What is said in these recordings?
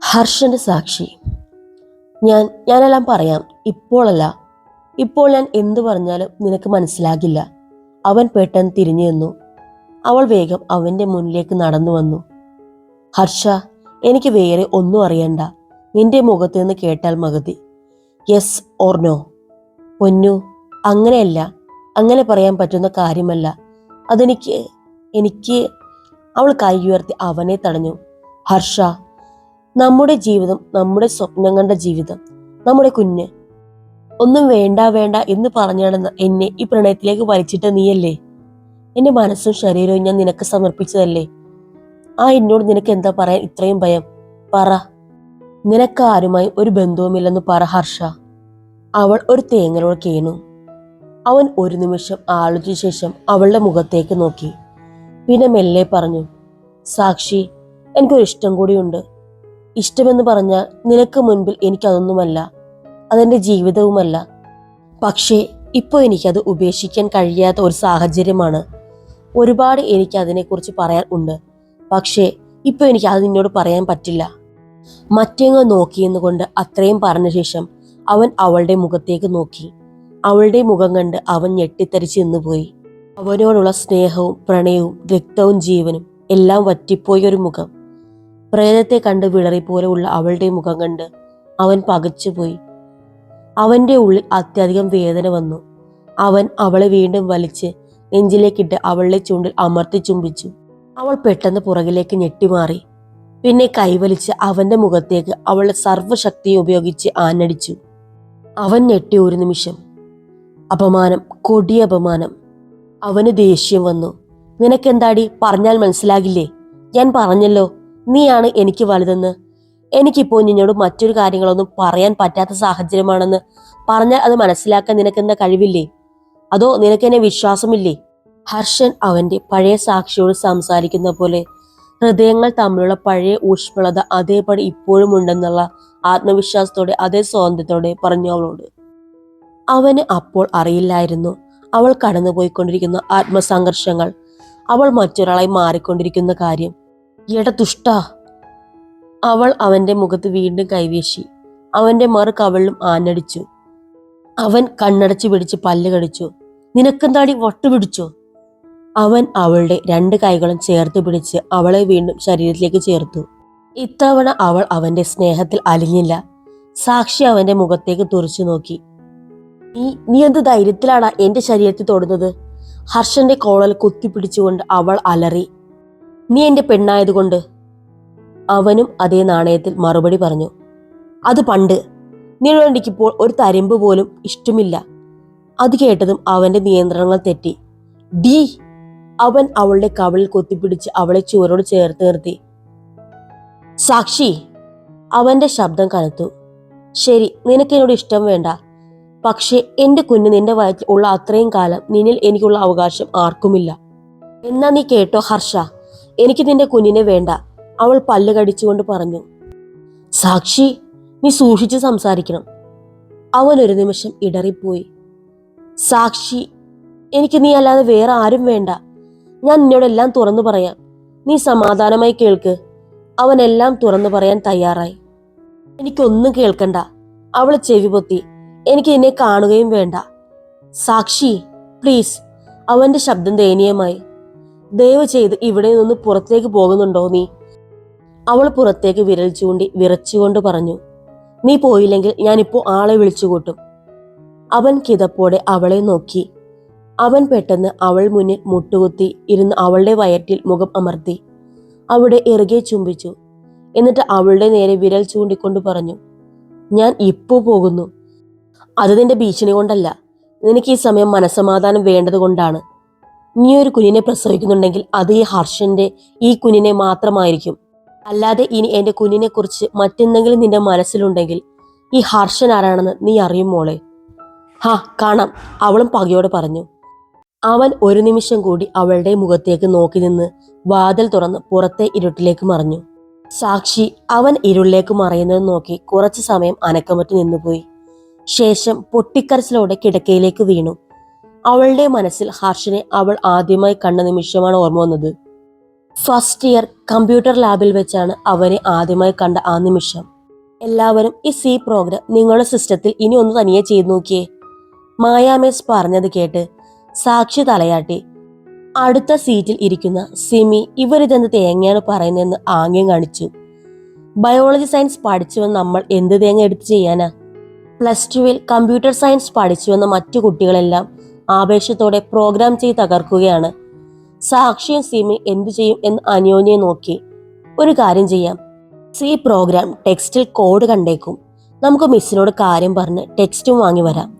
ഹർഷന്റെ സാക്ഷി. ഞാൻ ഞാനെല്ലാം പറയാം. ഇപ്പോഴല്ല ഇപ്പോൾ ഞാൻ എന്തു പറഞ്ഞാലും നിനക്ക് മനസ്സിലാകില്ല. അവൻ പെട്ടെന്ന് തിരിഞ്ഞു നിന്നു. അവൾ വേഗം അവന്റെ മുന്നിലേക്ക് നടന്നു വന്നു. ഹർഷ എനിക്ക് വേറെ ഒന്നും അറിയണ്ട. നിന്റെ മുഖത്ത് നിന്ന് കേട്ടാൽ മതി. യെസ് ഓർ നോ പൊന്നു അങ്ങനെയല്ല. അങ്ങനെ പറയാൻ പറ്റുന്ന കാര്യമല്ല. അതെനിക്ക് എനിക്ക് അവൾ കൈ ഉയർത്തി അവനെ തടഞ്ഞു. ഹർഷ നമ്മുടെ ജീവിതം നമ്മുടെ സ്വപ്നങ്ങളുടെ ജീവിതം നമ്മുടെ കുഞ്ഞ്. ഒന്നും വേണ്ട വേണ്ട എന്ന് പറഞ്ഞു എന്നെ ഈ പ്രണയത്തിലേക്ക് വലിച്ചിട്ട് നീയല്ലേ? എന്റെ മനസ്സും ശരീരവും ഞാൻ നിനക്ക് സമർപ്പിച്ചതല്ലേ? ആ എന്നോട് നിനക്ക് എന്താ പറയാൻ ഇത്രയും ഭയം? പറ. നിനക്ക് ആരുമായി ഒരു ബന്ധവുമില്ലെന്ന് പറ ഹർഷ. അവൾ ഒരു തേങ്ങലോട് കേണു. അവൻ ഒരു നിമിഷം ആലോചിച്ച ശേഷം അവളുടെ മുഖത്തേക്ക് നോക്കി. പിന്നെ മെല്ലെ പറഞ്ഞു സാക്ഷി എനിക്കൊരിഷ്ടം കൂടിയുണ്ട്. ഇഷ്ടമെന്ന് പറഞ്ഞാൽ നിനക്ക് മുൻപിൽ എനിക്കതൊന്നുമല്ല. അതെന്റെ ജീവിതവുമല്ല. പക്ഷേ ഇപ്പോൾ എനിക്കത് ഉപേക്ഷിക്കാൻ കഴിയാത്ത ഒരു സാഹചര്യമാണ്. ഒരുപാട് എനിക്ക് അതിനെക്കുറിച്ച് പറയാൻ ഉണ്ട്. പക്ഷേ ഇപ്പോൾ എനിക്ക് അത് നിന്നോട് പറയാൻ പറ്റില്ല. മറ്റേങ്ങ് നോക്കിയെന്ന് കൊണ്ട് അത്രയും പറഞ്ഞ ശേഷം അവൻ അവളുടെ മുഖത്തേക്ക് നോക്കി. അവളുടെ മുഖം കണ്ട് അവൻ ഞെട്ടിത്തരിച്ച് നിന്നുപോയി. അവനോടുള്ള സ്നേഹവും പ്രണയവും രക്തവും ജീവനും എല്ലാം വറ്റിപ്പോയ ഒരു മുഖം. പ്രേതത്തെ കണ്ട് വിളറി ഉള്ള അവളുടെ മുഖം കണ്ട് അവൻ പകച്ചുപോയി. അവന്റെ ഉള്ളിൽ അത്യധികം വേദന വന്നു. അവൻ അവളെ വീണ്ടും വലിച്ച് നെഞ്ചിലേക്കിട്ട് അവളുടെ ചുണ്ടിൽ അമർത്തി ചുംബിച്ചു. അവൾ പെട്ടെന്ന് പുറകിലേക്ക് ഞെട്ടിമാറി. പിന്നെ കൈവലിച്ച് അവന്റെ മുഖത്തേക്ക് അവളുടെ സർവശക്തിയും ഉപയോഗിച്ച് ആഞ്ഞടിച്ചു. അവൻ ഞെട്ടി ഒരു നിമിഷം. അപമാനം കൊടിയ അപമാനം. അവന് ദേഷ്യം വന്നു. നിനക്കെന്താടി? പറഞ്ഞാൽ മനസ്സിലാകില്ലേ? ഞാൻ പറഞ്ഞല്ലോ. നീയാണ് എനിക്ക് വലുതെന്ന്. എനിക്കിപ്പോൾ നിന്നോട് മറ്റൊരു കാര്യങ്ങളൊന്നും പറയാൻ പറ്റാത്ത സാഹചര്യമാണെന്ന് പറഞ്ഞാൽ അത് മനസ്സിലാക്കാൻ നിനക്കെന്ന കഴിവില്ലേ? അതോ നിനക്കെന്നെ വിശ്വാസമില്ലേ? ഹർഷൻ അവന്റെ പഴയ സാക്ഷിയോട് സംസാരിക്കുന്ന പോലെ ഹൃദയങ്ങൾ തമ്മിലുള്ള പഴയ ഊഷ്മളത അതേപടി ഇപ്പോഴും ഉണ്ടെന്നുള്ള ആത്മവിശ്വാസത്തോടെ അതേ സ്വാതന്ത്ര്യത്തോടെ പറഞ്ഞു അവളോട്. അവന് അപ്പോൾ അറിയില്ലായിരുന്നു. അവൾ കടന്നുപോയിക്കൊണ്ടിരിക്കുന്ന ആത്മസംഘർഷങ്ങൾ അവൾ മറ്റൊരാളായി മാറിക്കൊണ്ടിരിക്കുന്ന കാര്യം. എട ദുഷ്ടാ. അവൾ അവന്റെ മുഖത്ത് വീണ്ടും കൈവീശി. അവന്റെ മറു കവളിലും ആഞ്ഞടിച്ചു. അവൻ കണ്ണടച്ചു പിടിച്ച് പല്ല് കടിച്ചു. നിനക്കെന്താടി വട്ടുപിടിച്ചോ അവൻ അവളുടെ രണ്ട് കൈകളും ചേർത്ത് പിടിച്ച് അവളെ വീണ്ടും ശരീരത്തിലേക്ക് ചേർത്തു. ഇത്തവണ അവൾ അവന്റെ സ്നേഹത്തിൽ അലിഞ്ഞില്ല. സാക്ഷി അവന്റെ മുഖത്തേക്ക് തുറച്ചു നോക്കി. നീ നീ എന്ത് ധൈര്യത്തിലാണ് എന്റെ ശരീരത്തിൽ തൊടുന്നത്? ഹർഷന്റെ കോളൽ കുത്തിപ്പിടിച്ചുകൊണ്ട് അവൾ അലറി. നീ എന്റെ പെണ്ണായതുകൊണ്ട്? അവനും അതേ നാണയത്തിൽ മറുപടി പറഞ്ഞു. അത് പണ്ട്. നിന്നോട് എനിക്കിപ്പോൾ ഒരു തരിമ്പ് പോലും ഇഷ്ടമില്ല. അത് കേട്ടതും അവന്റെ നിയന്ത്രണങ്ങൾ തെറ്റി. ഡി അവൻ അവളുടെ കവളിൽ കൊത്തിപ്പിടിച്ച് അവളെ ചുവരോട് ചേർത്ത് നിർത്തി. സാക്ഷി അവന്റെ ശബ്ദം കനത്തു. ശരി നിനക്ക് എന്നോട് ഇഷ്ടം വേണ്ട. പക്ഷേ എന്റെ കുഞ്ഞ് നിന്റെ വയറ്റിൽ ഉള്ള അത്രയും കാലം നിന്നിൽ എനിക്കുള്ള അവകാശം ആർക്കുമില്ല. എന്നാ നീ കേട്ടോ ഹർഷ? എനിക്ക് നിന്റെ കുഞ്ഞിനെ വേണ്ട. അവൾ പല്ല് കടിച്ചുകൊണ്ട് പറഞ്ഞു. സാക്ഷി നീ സൂക്ഷിച്ച് സംസാരിക്കണം. അവൻ ഒരു നിമിഷം ഇടറിപ്പോയി. സാക്ഷി എനിക്ക് നീ അല്ലാതെ വേറെ ആരും വേണ്ട. ഞാൻ നിന്നോട് എല്ലാം തുറന്നു പറയാം. നീ സമാധാനമായി കേൾക്ക്. അവൻ എല്ലാം തുറന്നു പറയാൻ തയ്യാറായി. എനിക്കൊന്നും കേൾക്കണ്ട. അവൾ ചെവി പൊത്തി. എനിക്ക് നിന്നെ കാണുകയും വേണ്ട. സാക്ഷി പ്ലീസ് അവന്റെ ശബ്ദം ദയനീയമായി. ദയവ് ചെയ്ത് ഇവിടെ നിന്ന് പുറത്തേക്ക് പോകുന്നുണ്ടോ നീ? അവൾ പുറത്തേക്ക് വിരൽ ചൂണ്ടി വിറച്ചുകൊണ്ട് പറഞ്ഞു നീ പോയില്ലെങ്കിൽ ഞാനിപ്പോ ആളെ വിളിച്ചു കൂട്ടും. അവൻ കിതപ്പോടെ അവളെ നോക്കി. അവൻ പെട്ടെന്ന് അവൾ മുന്നിൽ മുട്ടുകുത്തി ഇരുന്ന് അവളുടെ വയറ്റിൽ മുഖം അമർത്തി. അവിടെ ഇറുകെ ചുംബിച്ചു. എന്നിട്ട് അവളുടെ നേരെ വിരൽ ചൂണ്ടിക്കൊണ്ട് പറഞ്ഞു ഞാൻ ഇപ്പോ പോകുന്നു. അത് നിന്റെ ഭീഷണി കൊണ്ടല്ല. നിനക്ക് ഈ സമയം മനസമാധാനം വേണ്ടത് കൊണ്ടാണ്. നീ ഒരു കുഞ്ഞിനെ പ്രസവിക്കുന്നുണ്ടെങ്കിൽ അത് ഈ ഹർഷന്റെ ഈ കുഞ്ഞിനെ മാത്രമായിരിക്കും. അല്ലാതെ ഇനി എന്റെ കുഞ്ഞിനെ കുറിച്ച് മറ്റെന്തെങ്കിലും നിന്റെ മനസ്സിലുണ്ടെങ്കിൽ ഈ ഹർഷൻ ആരാണെന്ന് നീ അറിയും മോളെ. ഹാ കാണാം. അവളും പകയോടെ പറഞ്ഞു. അവൻ ഒരു നിമിഷം കൂടി അവളുടെ മുഖത്തേക്ക് നോക്കി നിന്ന് വാതിൽ തുറന്ന് പുറത്തെ ഇരുട്ടിലേക്ക് മറിഞ്ഞു. സാക്ഷി അവൻ ഇരുളിലേക്ക് മറയുന്നത് നോക്കി കുറച്ചു സമയം അനക്കമറ്റ് നിന്നുപോയി. ശേഷം പൊട്ടിക്കരച്ചിലോടെ കിടക്കയിലേക്ക് വീണു. അവളുടെ മനസ്സിൽ ഹർഷിനെ അവൾ ആദ്യമായി കണ്ട നിമിഷമാണ് ഓർമ്മ വന്നത്. ഫസ്റ്റ് ഇയർ കമ്പ്യൂട്ടർ ലാബിൽ വെച്ചാണ് അവനെ ആദ്യമായി കണ്ട ആ നിമിഷം. എല്ലാവരും ഈ സി പ്രോഗ്രാം നിങ്ങളുടെ സിസ്റ്റത്തിൽ ഇനി ഒന്ന് തനിയെ ചെയ്തു നോക്കിയേ. മായാമേസ് പറഞ്ഞത് കേട്ട് സാക്ഷി തലയാട്ടി. അടുത്ത സീറ്റിൽ ഇരിക്കുന്ന സിമി ഇവരിതെന്ത് തേങ്ങയാണ് പറയുന്നതെന്ന് ആംഗ്യം കാണിച്ചു. ബയോളജി സയൻസ് പഠിച്ചുവെന്ന് നമ്മൾ എന്ത് തേങ്ങ എടുത്ത് ചെയ്യാനാ? പ്ലസ് ടുവിൽ കമ്പ്യൂട്ടർ സയൻസ് പഠിച്ചുവെന്ന മറ്റു കുട്ടികളെല്ലാം ആവേശത്തോടെ പ്രോഗ്രാം ചെയ്ത് തകർക്കുകയാണ്. സാക്ഷിയും സിമി എന്തു ചെയ്യും എന്ന് അന്യോന്യം നോക്കി. ഒരു കാര്യം ചെയ്യാം. സി പ്രോഗ്രാം ടെക്സ്റ്റിൽ കോഡ് കണ്ടേക്കും. നമുക്ക് മിസ്സിനോട് കാര്യം പറഞ്ഞ് ടെക്സ്റ്റും വാങ്ങി വരാം.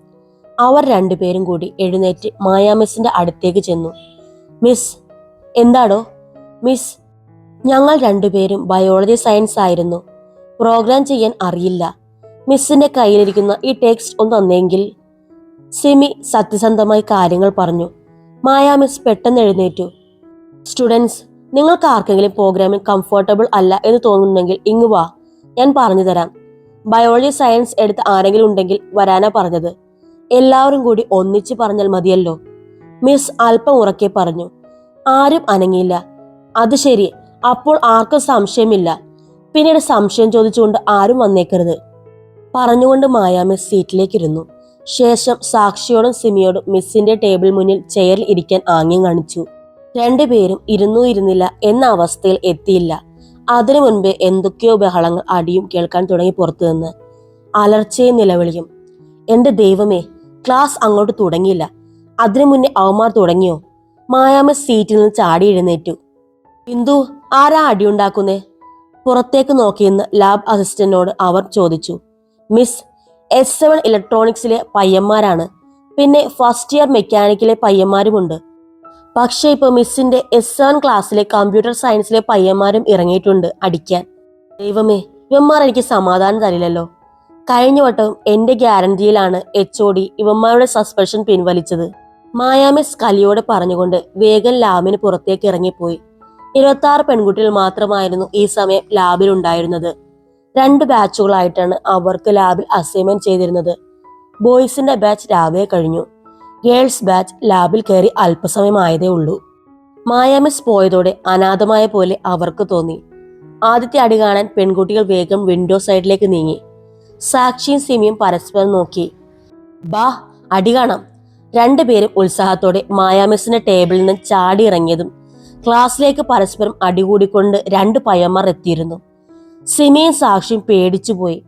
അവർ രണ്ടുപേരും കൂടി എഴുന്നേറ്റ് മായാമിസ്സിന്റെ അടുത്തേക്ക് ചെന്നു. മിസ് എന്താടോ? മിസ് ഞങ്ങൾ രണ്ടുപേരും ബയോളജി സയൻസ് ആയിരുന്നു. പ്രോഗ്രാം ചെയ്യാൻ അറിയില്ല. മിസ്സിന്റെ കയ്യിലിരിക്കുന്ന ഈ ടെക്സ്റ്റ് ഒന്ന് തന്നെങ്കിൽ സിമി സത്യസന്ധമായി കാര്യങ്ങൾ പറഞ്ഞു. മായാ മിസ് പെട്ടെന്ന് എഴുന്നേറ്റു. സ്റ്റുഡൻസ് നിങ്ങൾക്ക് ആർക്കെങ്കിലും പ്രോഗ്രാമിൽ കംഫർട്ടബിൾ അല്ല എന്ന് തോന്നുന്നുണ്ടെങ്കിൽ ഇങ്ങ് വാ. ഞാൻ പറഞ്ഞു തരാം. ബയോളജി സയൻസ് എടുത്ത് ആരെങ്കിലും ഉണ്ടെങ്കിൽ വരാനാ പറഞ്ഞത്. എല്ലാവരും കൂടി ഒന്നിച്ച് പറഞ്ഞാൽ മതിയല്ലോ. മിസ് അല്പം ഉറക്കെ പറഞ്ഞു. ആരും അനങ്ങിയില്ല. അത് ശരി. അപ്പോൾ ആർക്കും സംശയമില്ല. പിന്നീട് സംശയം ചോദിച്ചുകൊണ്ട് ആരും വന്നേക്കരുത്. പറഞ്ഞുകൊണ്ട് മായ മിസ് സീറ്റിലേക്ക് ഇരുന്നു ശേഷം സാക്ഷിയോടും സിമിയോടും മിസ്സിന്റെ ടേബിൾ മുന്നിൽ ചെയറിൽ ഇരിക്കാൻ ആംഗ്യം കാണിച്ചു. രണ്ടുപേരും ഇരുന്നു ഇരുന്നില്ല എന്ന അവസ്ഥയിൽ എത്തിയില്ല. അതിനു മുൻപേ എന്തൊക്കെയോ ബഹളങ്ങൾ അടിയും കേൾക്കാൻ തുടങ്ങി പുറത്തു നിന്ന്. അലർച്ചയും നിലവിളിയും. എന്റെ ദൈവമേ ക്ലാസ് അങ്ങോട്ട് തുടങ്ങിയില്ല. അതിനു മുന്നേ അവന്മാർ തുടങ്ങിയോ? മായാമ സീറ്റിൽ നിന്ന് ചാടി എഴുന്നേറ്റു. ബിന്ദു ആരാ അടിയുണ്ടാക്കുന്നേ? പുറത്തേക്ക് നോക്കിയെന്ന് ലാബ് അസിസ്റ്റന്റിനോട് അവർ ചോദിച്ചു. മിസ് എസ് സെവൻ ഇലക്ട്രോണിക്സിലെ പയ്യന്മാരാണ്. പിന്നെ ഫസ്റ്റ് ഇയർ മെക്കാനിക്കിലെ പയ്യന്മാരുമുണ്ട്. പക്ഷേ ഇപ്പോൾ മിസ്സിന്റെ എസ് സെവൻ ക്ലാസ്സിലെ കമ്പ്യൂട്ടർ സയൻസിലെ പയ്യന്മാരും ഇറങ്ങിയിട്ടുണ്ട് അടിക്കാൻ. ദൈവമേ ഇവന്മാർ എനിക്ക് സമാധാനം തരില്ലല്ലോ. കഴിഞ്ഞ വട്ടം എന്റെ ഗ്യാരണ്ടിയിലാണ് എച്ച് ഒ ഡി ഇവന്മാരുടെ സസ്പെൻഷൻ പിൻവലിച്ചത്. മായാമിസ് കലിയോട് പറഞ്ഞുകൊണ്ട് വേഗം ലാബിന് പുറത്തേക്ക് ഇറങ്ങിപ്പോയി. ഇരുപത്തി പെൺകുട്ടികൾ മാത്രമായിരുന്നു ഈ സമയം ലാബിൽ ഉണ്ടായിരുന്നത് രണ്ട് ബാച്ചുകളായിട്ടാണ് അവർക്ക് ലാബിൽ അസൈൻമെന്റ് ചെയ്തിരുന്നത്. ബോയ്സിന്റെ ബാച്ച് രാവിലെ കഴിഞ്ഞു. ഗേൾസ് ബാച്ച് ലാബിൽ കയറി അല്പസമയമായതേ ഉള്ളൂ. മായാമിസ് പോയതോടെ അനാഥമായ പോലെ അവർക്ക് തോന്നി. ആദ്യത്തെ അടി കാണാൻ പെൺകുട്ടികൾ വേഗം വിൻഡോ സൈഡിലേക്ക് നീങ്ങി. സാക്ഷിയും സിമിയും പരസ്പരം നോക്കി. ബാ അടി കാണാം. രണ്ടുപേരും ഉത്സാഹത്തോടെ മായാമിസിന്റെ ടേബിളിൽ നിന്ന് ചാടി ഇറങ്ങിയതും ക്ലാസ്സിലേക്ക് പരസ്പരം അടികൂടിക്കൊണ്ട് രണ്ട് പയ്യന്മാർ എത്തിയിരുന്നു. സിമിയും സാക്ഷിയും പേടിച്ചുപോയി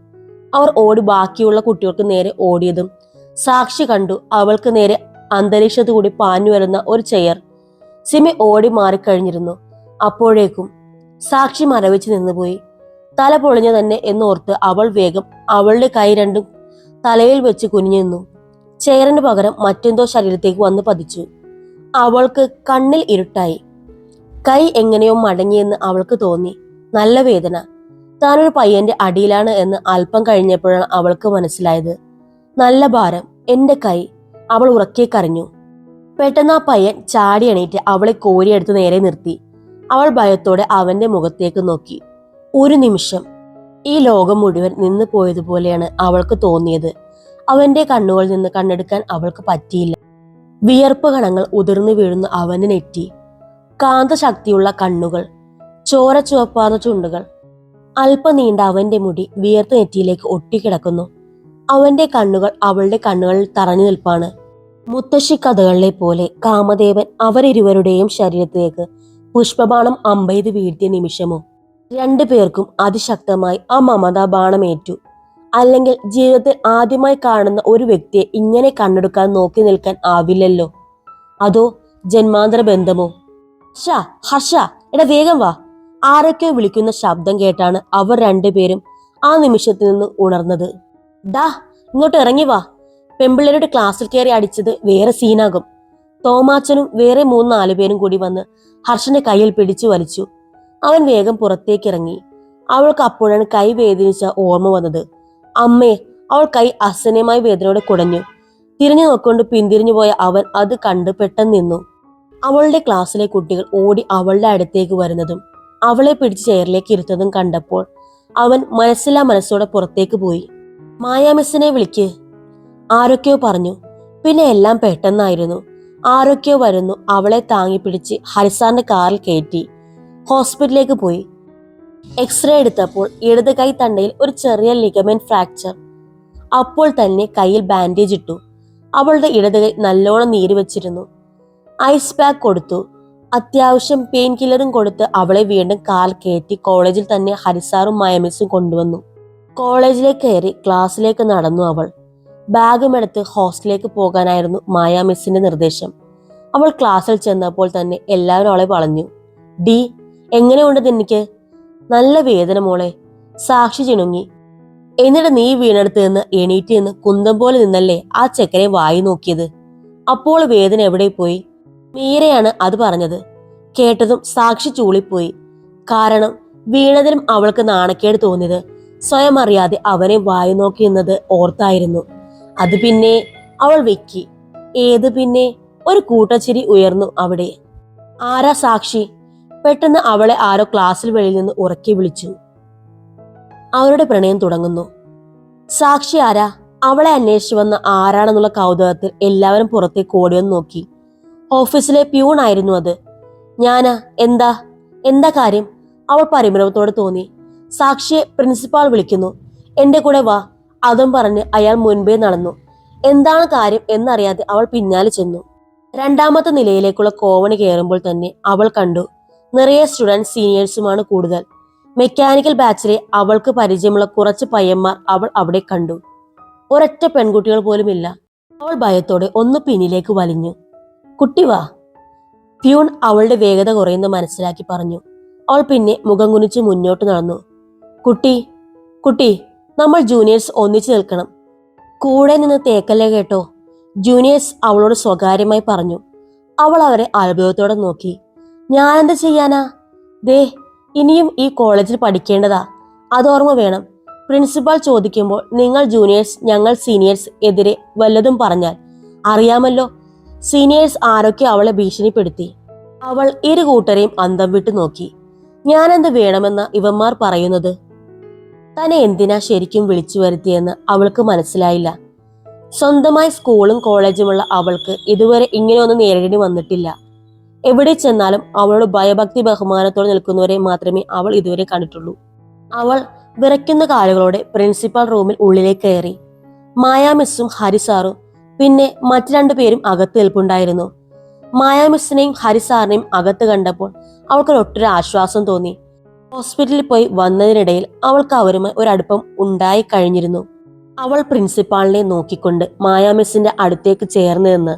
അവർ ഓടി ബാക്കിയുള്ള കുട്ടികൾക്ക് നേരെ ഓടിയതും സാക്ഷി കണ്ടു അവൾക്ക് നേരെ അന്തരീക്ഷത്തു കൂടി പാഞ്ഞു വരുന്ന ഒരു ചെയർ. സിമി ഓടി മാറിക്കഴിഞ്ഞിരുന്നു അപ്പോഴേക്കും സാക്ഷി മരവിച്ച് നിന്നുപോയി തല പൊളിഞ്ഞു തന്നെ എന്നോർത്ത് അവൾ വേഗം അവളുടെ കൈ രണ്ടും തലയിൽ വെച്ച് കുനിഞ്ഞു നിന്നു. ചെയറിന് പകരം മറ്റെന്തോ ശരീരത്തേക്ക് വന്ന് പതിച്ചു. അവൾക്ക് കണ്ണിൽ ഇരുട്ടായി. കൈ എങ്ങനെയോ മടങ്ങിയെന്ന് അവൾക്ക് തോന്നി. നല്ല വേദന. താനൊരു പയ്യന്റെ അടിയിലാണ് എന്ന് അല്പം കഴിഞ്ഞപ്പോഴാണ് അവൾക്ക് മനസ്സിലായത്. നല്ല ഭാരം എന്റെ കൈ. അവൾ ഉറക്കെ കരഞ്ഞു. പെട്ടെന്ന് ആ പയ്യൻ ചാടി എണീറ്റ് അവളെ കോരിയെടുത്ത് നേരെ നിർത്തി. അവൾ ഭയത്തോടെ അവന്റെ മുഖത്തേക്ക് നോക്കി. ഒരു നിമിഷം. ഈ ലോകം മുഴുവൻ നിന്നു പോയതുപോലെയാണ് അവൾക്ക് തോന്നിയത്. അവന്റെ കണ്ണുകളിൽ നിന്ന് കണ്ണെടുക്കാൻ അവൾക്ക് പറ്റിയില്ല. വിയർപ്പ് കണങ്ങൾ ഉതിർന്നു വീഴുന്ന അവന് നെറ്റി. കാന്തശക്തിയുള്ള കണ്ണുകൾ. ചോര ചുവപ്പാർന്ന ചുണ്ടുകൾ. അല്പം നീണ്ട അവന്റെ മുടി വിയർത്തു നെറ്റിയിലേക്ക് ഒട്ടിക്കിടക്കുന്നു. അവന്റെ കണ്ണുകൾ അവളുടെ കണ്ണുകളിൽ തറഞ്ഞു നിൽപ്പാണ്. മുത്തശ്ശി കഥകളിലെ പോലെ കാമദേവൻ അവരിരുവരുടെയും ശരീരത്തിലേക്ക് പുഷ്പബാണം അമ്പെയ്ത് വീഴ്ത്തിയ നിമിഷമോ. രണ്ടു പേർക്കും അതിശക്തമായി ആ മമതാ ബാണമേറ്റു. അല്ലെങ്കിൽ ജീവിതത്തിൽ ആദ്യമായി കാണുന്ന ഒരു വ്യക്തിയെ ഇങ്ങനെ കണ്ണെടുക്കാൻ നോക്കി നിൽക്കാൻ ആവില്ലല്ലോ. അതോ ജന്മാന്തര ബന്ധമോ ഷാ ഹർഷ എടാ വേഗം വാ. ആരൊക്കെയോ വിളിക്കുന്ന ശബ്ദം കേട്ടാണ് അവർ രണ്ടുപേരും ആ നിമിഷത്തിൽ നിന്ന് ഉണർന്നത്. ഡാ ഇങ്ങോട്ട് ഇറങ്ങി വാ. പെമ്പിള്ളേരുടെ ക്ലാസ്സിൽ കയറി അടിച്ചത് വേറെ സീനാകും. തോമാച്ചനും വേറെ മൂന്ന് നാലു പേരും കൂടി വന്ന് ഹർഷന്റെ കയ്യിൽ പിടിച്ചു വലിച്ചു. അവൻ വേഗം പുറത്തേക്ക് ഇറങ്ങി അവൾക്ക് അപ്പോഴാണ് കൈ വേദനിച്ച ഓർമ്മ വന്നത്. അമ്മേ അവൾ കൈ അസഹ്യമായ വേദനയോടെ കുടഞ്ഞു. തിരിഞ്ഞു നോക്കൊണ്ട് പിന്തിരിഞ്ഞു പോയ അവൻ അത് കണ്ട് പെട്ടെന്ന് നിന്നു. അവളുടെ ക്ലാസ്സിലെ കുട്ടികൾ ഓടി അവളുടെ അടുത്തേക്ക് വരുന്നതും അവളെ പിടിച്ച് ചെയറിലേക്ക് ഇരുത്തതും കണ്ടപ്പോൾ അവൻ മനസ്സിലാ മനസ്സോടെ പുറത്തേക്ക് പോയി. മായാമിസ്സിനെ വിളിക്ക് ആരൊക്കെയോ പറഞ്ഞു. പിന്നെ എല്ലാം പെട്ടെന്നായിരുന്നു. ആരൊക്കെയോ വരുന്നു അവളെ താങ്ങി പിടിച്ച് ഹരിസാറിന്റെ കാറിൽ കയറ്റി ഹോസ്പിറ്റലിലേക്ക് പോയി. എക്സ്റേ എടുത്തപ്പോൾ ഇടത് കൈ തണ്ടയിൽ ഒരു ചെറിയ ലിഗമെന്റ് ഫ്രാക്ചർ. അപ്പോൾ തന്നെ കയ്യിൽ ബാൻഡേജ് ഇട്ടു. അവളുടെ ഇടത് കൈ നല്ലോണം നീര് വെച്ചിരുന്നു ഐസ് പാക്ക് കൊടുത്തു. അത്യാവശ്യം പെയിൻ കില്ലറും കൊടുത്ത് അവളെ വീണ്ടും കാൽ കയറ്റി കോളേജിൽ തന്നെ ഹരിസാറും മയമിസും കൊണ്ടുവന്നു. കോളേജിലേക്ക് കയറി ക്ലാസ്സിലേക്ക് നടന്നു അവൾ. ബാഗും എടുത്ത് ഹോസ്റ്റലിലേക്ക് പോകാനായിരുന്നു മായ മിസ്സിന്റെ നിർദ്ദേശം. അവൾ ക്ലാസ്സിൽ ചെന്നപ്പോൾ തന്നെ എല്ലാവരും അവളെ വളഞ്ഞു. ഡി എങ്ങനെയുണ്ട് നിനക്ക് നല്ല വേദന മോളെ സാക്ഷി ചിണുങ്ങി. എന്നിട്ട് നീ വീണെടുത്ത് നിന്ന് എണീറ്റ് നിന്ന് കുന്തം പോലെ നിന്നല്ലേ ആ ചെക്കനെ വായി നോക്കിയത്? അപ്പോൾ വേദന എവിടെ പോയി മീരയാണ് അത് പറഞ്ഞത്. കേട്ടതും സാക്ഷി ചൂളിപ്പോയി. കാരണം വീണതിലും അവൾക്ക് നാണക്കേട് തോന്നിയത്. സ്വയം അറിയാതെ അവനെ വായു നോക്കി എന്നത് ഓർത്തായിരുന്നു. അത് പിന്നെ അവൾ വെക്കി. ഏത് പിന്നെ ഒരു കൂട്ടച്ചിരി ഉയർന്നു അവിടെ. ആരാ സാക്ഷി? പെട്ടെന്ന് അവളെ ആരോ ക്ലാസ്സിൽ വെളിയിൽ നിന്ന് ഉറക്കി വിളിച്ചു. അവരുടെ പ്രണയം തുടങ്ങുന്നു. സാക്ഷി ആരാ? അവളെ അന്വേഷിച്ചു വന്ന ആരാണെന്നുള്ള കൗതുകത്തിൽ എല്ലാവരും പുറത്തേക്ക് ഓടിയൊന്ന് നോക്കി. ഓഫീസിലെ പ്യൂൺ ആയിരുന്നു അത്. ഞാനാ എന്താ? എന്താ കാര്യം? അവൾ പരിഭ്രമത്തോടെ തോന്നി. സാക്ഷിയെ പ്രിൻസിപ്പാൾ വിളിക്കുന്നു. എന്റെ കൂടെ വാ. അതും പറഞ്ഞ് അയാൾ മുൻപേ നടന്നു. എന്താണ് കാര്യം എന്നറിയാതെ അവൾ പിന്നാലെ ചെന്നു. രണ്ടാമത്തെ നിലയിലേക്കുള്ള കോവണി കയറുമ്പോൾ തന്നെ അവൾ കണ്ടു. നിറയെ സ്റ്റുഡന്റ് സീനിയേഴ്സുമാണ് കൂടുതൽ. മെക്കാനിക്കൽ ബാച്ചിലെ അവൾക്ക് പരിചയമുള്ള കുറച്ച് പയ്യന്മാർ അവൾ അവിടെ കണ്ടു. ഒരൊറ്റ പെൺകുട്ടികൾ പോലുമില്ല. അവൾ ഭയത്തോടെ ഒന്ന് പിന്നിലേക്ക് വലിഞ്ഞു. കുട്ടി വാ. പ്യൂൺ അവളുടെ വേഗത കുറയുന്ന മനസ്സിലാക്കി പറഞ്ഞു. അവൾ പിന്നെ മുഖം കുനിച്ച് മുന്നോട്ട് നടന്നു. കുട്ടി കുട്ടി നമ്മൾ ജൂനിയേഴ്സ് ഒന്നിച്ചു നിൽക്കണം. കൂടെ നിന്ന് തേക്കല്ലേ കേട്ടോ? ജൂനിയേഴ്സ് അവളോട് സ്വകാര്യമായി പറഞ്ഞു. അവൾ അവരെ അത്ഭുതത്തോടെ നോക്കി. ഞാനെന്ത് ചെയ്യാനാ? ദേ ഇനിയും ഈ കോളേജിൽ പഠിക്കേണ്ടതാ. അതോർമ്മ വേണം. പ്രിൻസിപ്പാൾ ചോദിക്കുമ്പോൾ നിങ്ങൾ ജൂനിയേഴ്സ് ഞങ്ങൾ സീനിയേഴ്സ് എതിരെ വല്ലതും പറഞ്ഞാൽ അറിയാമല്ലോ സീനിയേഴ്സ് ആരൊക്കെ അവളെ ഭീഷണിപ്പെടുത്തി? അവൾ ഇരു കൂട്ടരെയും അന്തം വിട്ടു നോക്കി. ഞാനെന്ത് വേണമെന്ന ഇവന്മാർ പറയുന്നത്? തന്നെ എന്തിനാ ശരിക്കും വിളിച്ചു വരുത്തിയെന്ന് അവൾക്ക് മനസ്സിലായില്ല. സ്വന്തമായി സ്കൂളും കോളേജുമുള്ള അവൾക്ക് ഇതുവരെ ഇങ്ങനെയൊന്നും നേരിടേണ്ടി വന്നിട്ടില്ല. എവിടെ ചെന്നാലും അവളോട് ഭയഭക്തി ബഹുമാനത്തോടെ നിൽക്കുന്നവരെ മാത്രമേ അവൾ ഇതുവരെ കണ്ടിട്ടുള്ളൂ. അവൾ വിറയ്ക്കുന്ന കാലുകളോടെ പ്രിൻസിപ്പൽ റൂമിൽ ഉള്ളിലേക്ക് കയറി. മായാ മിസ്സും ഹരിസാറും പിന്നെ മറ്റു രണ്ടുപേരും അകത്ത് നിൽപ്പുണ്ടായിരുന്നു മായാ മിസ്സിനെയും ഹരിസാറിനെയും അകത്ത് കണ്ടപ്പോൾ അവൾക്ക് ഒട്ടൊരു ആശ്വാസം തോന്നി. ഹോസ്പിറ്റലിൽ പോയി വന്നതിനിടയിൽ അവൾക്ക് അവരുമായി ഒരടുപ്പം ഉണ്ടായി കഴിഞ്ഞിരുന്നു. അവൾ പ്രിൻസിപ്പാളിനെ നോക്കിക്കൊണ്ട് മായാമിസിന്റെ അടുത്തേക്ക് ചേർന്ന് നിന്ന്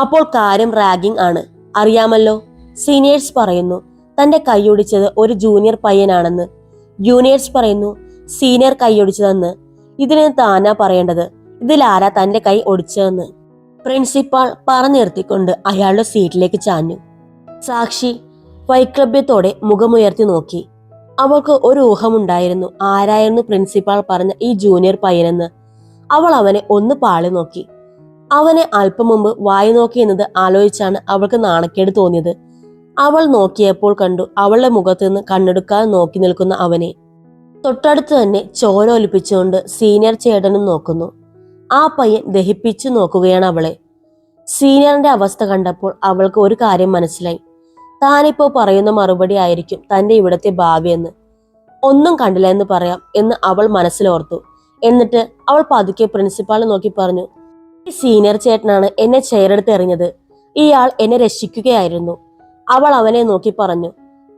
അപ്പോൾ കാര്യം റാഗിംഗ് ആണ്. അറിയാമല്ലോ സീനിയേഴ്സ് പറയുന്നു തന്റെ കൈയൊടിച്ചത് ഒരു ജൂനിയർ പയ്യനാണെന്ന്. ജൂനിയേഴ്സ് പറയുന്നു സീനിയർ കൈയൊടിച്ചതെന്ന് ഇതിന് താനാ പറയേണ്ടത്? ഇതിലാരാ തന്റെ കൈ ഒടിച്ചതെന്ന് പ്രിൻസിപ്പാൾ പറഞ്ഞു നിർത്തിക്കൊണ്ട് അയാളുടെ സീറ്റിലേക്ക് ചാഞ്ഞു. സാക്ഷി വൈക്ലഭ്യത്തോടെ മുഖമുയർത്തി നോക്കി. അവൾക്ക് ഒരു ഊഹമുണ്ടായിരുന്നു ആരായിരുന്നു പ്രിൻസിപ്പാൾ പറഞ്ഞ ഈ ജൂനിയർ പയ്യനെന്ന്. അവൾ അവനെ ഒന്ന് പാളി നോക്കി. അവനെ അല്പം മുമ്പ് വായി നോക്കി എന്നത് ആലോചിച്ചാണ് അവൾക്ക് നാണക്കേട് തോന്നിയത്. അവൾ നോക്കിയപ്പോൾ കണ്ടു അവളുടെ മുഖത്ത് നിന്ന് കണ്ണെടുക്കാതെ നോക്കി നിൽക്കുന്ന അവനെ. തൊട്ടടുത്ത് തന്നെ ചോര ഒലിപ്പിച്ചുകൊണ്ട് സീനിയർ ചേട്ടനും നോക്കുന്നു. ആ പയ്യൻ ദഹിപ്പിച്ചു നോക്കുകയാണ് അവളെ. സീനിയറിന്റെ അവസ്ഥ കണ്ടപ്പോൾ അവൾക്ക് ഒരു കാര്യം മനസ്സിലായി. താനിപ്പോ പറയുന്ന മറുപടി ആയിരിക്കും തന്റെ ഇവിടത്തെ ഭാവിയെന്ന് ഒന്നും കണ്ടില്ല എന്ന് പറയാം എന്ന് അവൾ മനസ്സിലോർത്തു. എന്നിട്ട് അവൾ പതുക്കെ പ്രിൻസിപ്പാളിനെ നോക്കി പറഞ്ഞു ഈ സീനിയർ ചേട്ടനാണ് എന്നെ ചെയറെടുത്ത് എറിഞ്ഞത്. ഇയാൾ എന്നെ രക്ഷിക്കുകയായിരുന്നു. അവൾ അവനെ നോക്കി പറഞ്ഞു.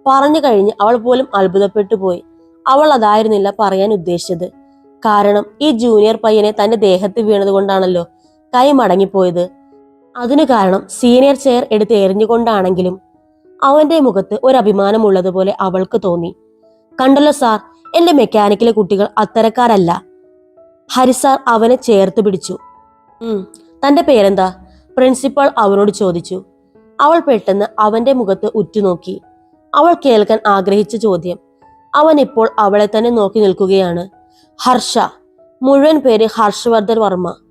പറഞ്ഞു കഴിഞ്ഞ് അവൾ പോലും അത്ഭുതപ്പെട്ടു പോയി. അവൾ അതായിരുന്നില്ല പറയാൻ ഉദ്ദേശിച്ചത്. കാരണം ഈ ജൂനിയർ പയ്യനെ തന്റെ ദേഹത്ത് വീണത് കൊണ്ടാണല്ലോ കൈ മടങ്ങിപ്പോയത്. അതിനു കാരണം സീനിയർ ചെയർ എടുത്ത് എറിഞ്ഞുകൊണ്ടാണെങ്കിലും അവന്റെ മുഖത്ത് ഒരു അഭിമാനമുള്ളതുപോലെ അവൾക്ക് തോന്നി. കണ്ടല്ലോ സാർ എന്റെ മെക്കാനിക്കിലെ കുട്ടികൾ അത്തരക്കാരല്ല. ഹരിസാർ അവനെ ചേർത്ത് പിടിച്ചു. തന്റെ പേരെന്താ? പ്രിൻസിപ്പൾ അവനോട് ചോദിച്ചു. അവൾ പെട്ടെന്ന് അവന്റെ മുഖത്ത് ഉറ്റുനോക്കി. അവൾ കേൾക്കാൻ ആഗ്രഹിച്ച ചോദ്യം. അവൻ ഇപ്പോൾ അവളെ തന്നെ നോക്കി നിൽക്കുകയാണ്. ഹർഷ. മുഴുവൻ പേര് ഹർഷവർദ്ധൻ വർമ്മ.